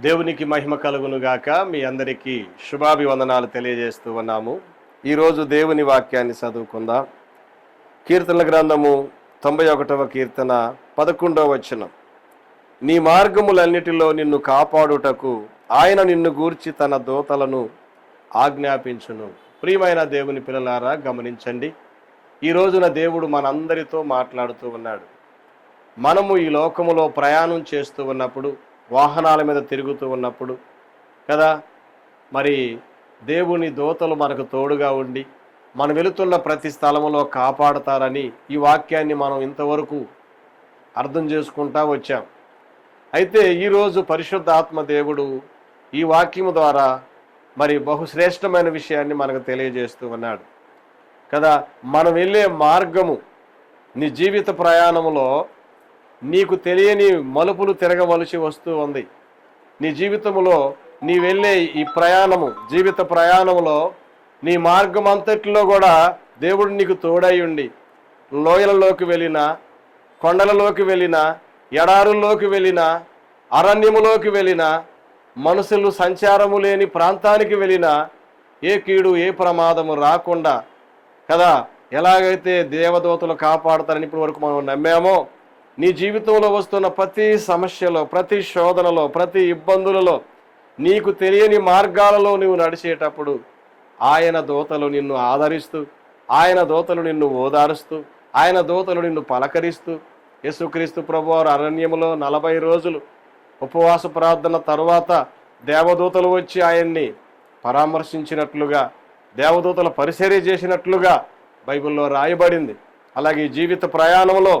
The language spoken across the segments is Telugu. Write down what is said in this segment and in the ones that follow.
దేవునికి మహిమ కలుగును గాక. మీ అందరికీ శుభాభివందనాలు తెలియజేస్తూ ఉన్నాము. ఈరోజు దేవుని వాక్యాన్ని చదువుకుందాం. కీర్తనల గ్రంథము తొంభై ఒకటవ కీర్తన పదకొండవ వచనం. నీ మార్గములన్నిటిలో నిన్ను కాపాడుటకు ఆయన నిన్ను గూర్చి తన దోతలను ఆజ్ఞాపించును. ప్రియమైన దేవుని పిల్లలారా గమనించండి. ఈ రోజున దేవుడు మనందరితో మాట్లాడుతూ ఉన్నాడు. మనము ఈ లోకములో ప్రయాణం చేస్తూ ఉన్నప్పుడు వాహనాల మీద తిరుగుతూ ఉన్నప్పుడు కదా మరి దేవుని దోతలు మనకు తోడుగా ఉండి మనం వెళుతున్న ప్రతి స్థలములో కాపాడతారని ఈ వాక్యాన్ని మనం ఇంతవరకు అర్థం చేసుకుంటా వచ్చాం. అయితే ఈరోజు పరిశుద్ధ ఆత్మ దేవుడు ఈ వాక్యము ద్వారా మరి బహుశ్రేష్టమైన విషయాన్ని మనకు తెలియజేస్తూ ఉన్నాడు. కదా మనం వెళ్ళే మార్గము నీ జీవిత ప్రయాణములో నీకు తెలియని మలుపులు తిరగవలసి వస్తూ ఉంది. నీ జీవితంలో నీ వెళ్ళే ఈ ప్రయాణము జీవిత ప్రయాణంలో నీ మార్గం అంతట్లో కూడా దేవుడు నీకు తోడై ఉండి లోయలలోకి వెళ్ళినా కొండలలోకి వెళ్ళినా ఎడారుల్లోకి వెళ్ళినా అరణ్యములోకి వెళ్ళినా మనుషులు సంచారము లేని ప్రాంతానికి వెళ్ళినా ఏ కీడు ఏ ప్రమాదము రాకుండా కదా ఎలాగైతే దేవదూతలు కాపాడతారని ఇప్పటి వరకు మనం నమ్మామో నీ జీవితంలో వస్తున్న ప్రతి సమస్యలో ప్రతి శోధనలో ప్రతి ఇబ్బందులలో నీకు తెలియని మార్గాలలో నువ్వు నడిచేటప్పుడు ఆయన దోతలు నిన్ను ఆదరిస్తూ ఆయన దోతలు నిన్ను ఓదారుస్తూ ఆయన దోతలు నిన్ను పలకరిస్తూ యేసుక్రీస్తు ప్రభువారు అరణ్యములో నలభై రోజులు ఉపవాస ప్రార్థన తర్వాత దేవదూతలు వచ్చి ఆయన్ని పరామర్శించినట్లుగా దేవదూతలు పరిచర్య చేసినట్లుగా బైబిల్లో రాయబడింది. అలాగే జీవిత ప్రయాణంలో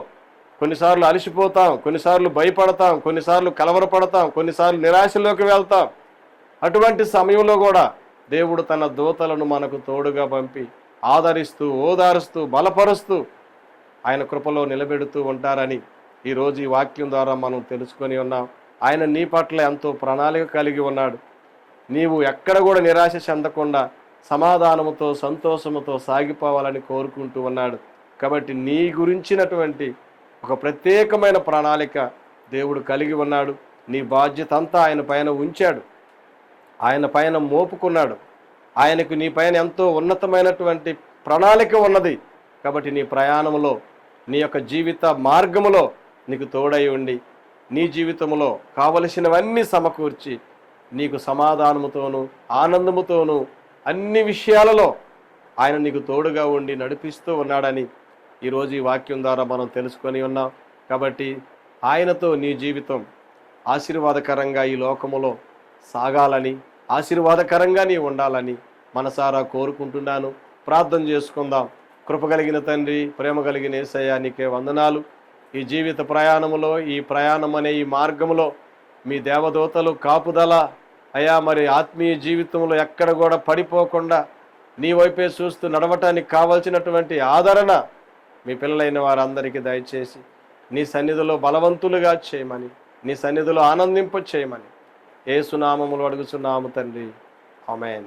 కొన్నిసార్లు అలసిపోతాం కొన్నిసార్లు భయపడతాం కొన్నిసార్లు కలవరపడతాం కొన్నిసార్లు నిరాశలోకి వెళ్తాం. అటువంటి సమయంలో కూడా దేవుడు తన దూతలను మనకు తోడుగా పంపి ఆదరిస్తూ ఓదారుస్తూ బలపరుస్తూ ఆయన కృపలో నిలబెడుతూ ఉంటారని ఈరోజు ఈ వాక్యం ద్వారా మనం తెలుసుకొని ఉన్నాం. ఆయన నీ పట్ల ఎంతో ప్రణాళిక కలిగి ఉన్నాడు. నీవు ఎక్కడ కూడా నిరాశ చెందకుండా సమాధానముతో సంతోషముతో సాగిపోవాలని కోరుకుంటూ ఉన్నాడు. కాబట్టి నీ గురించినటువంటి ఒక ప్రత్యేకమైన ప్రణాళిక దేవుడు కలిగి ఉన్నాడు. నీ బాధ్యత అంతా ఆయన పైన ఉంచాడు. ఆయన పైన మోపుకున్నాడు. ఆయనకు నీ పైన ఎంతో ఉన్నతమైనటువంటి ప్రణాళిక ఉన్నది. కాబట్టి నీ ప్రయాణంలో నీ యొక్క జీవిత మార్గములో నీకు తోడై ఉండి నీ జీవితంలో కావలసినవన్నీ సమకూర్చి నీకు సమాధానముతోనూ ఆనందముతోనూ అన్ని విషయాలలో ఆయన నీకు తోడుగా ఉండి నడిపిస్తూ ఉన్నాడని ఈరోజు ఈ వాక్యం ద్వారా మనం తెలుసుకొని ఉన్నాం. కాబట్టి ఆయనతో నీ జీవితం ఆశీర్వాదకరంగా ఈ లోకములో సాగాలని ఆశీర్వాదకరంగా నీ ఉండాలని మనసారా కోరుకుంటున్నాను. ప్రార్థన చేసుకుందాం. కృప కలిగిన తండ్రి ప్రేమ కలిగిన ఏసయ్య నీకే వందనాలు. ఈ జీవిత ప్రయాణములో ఈ ప్రయాణం అనే ఈ మార్గంలో మీ దేవదూతలు కాపుదల. అయా మరి ఆత్మీయ జీవితంలో ఎక్కడ కూడా పడిపోకుండా నీ వైపే చూస్తూ నడవటానికి కావలసినటువంటి ఆదరణ మీ పిల్లలైన వారందరికీ దయచేసి నీ సన్నిధిలో బలవంతులుగా చేయమని నీ సన్నిధిలో ఆనందింప చేయమని ఏ సునామములు అడుగుచున్నాము తండ్రి. ఆమెన్.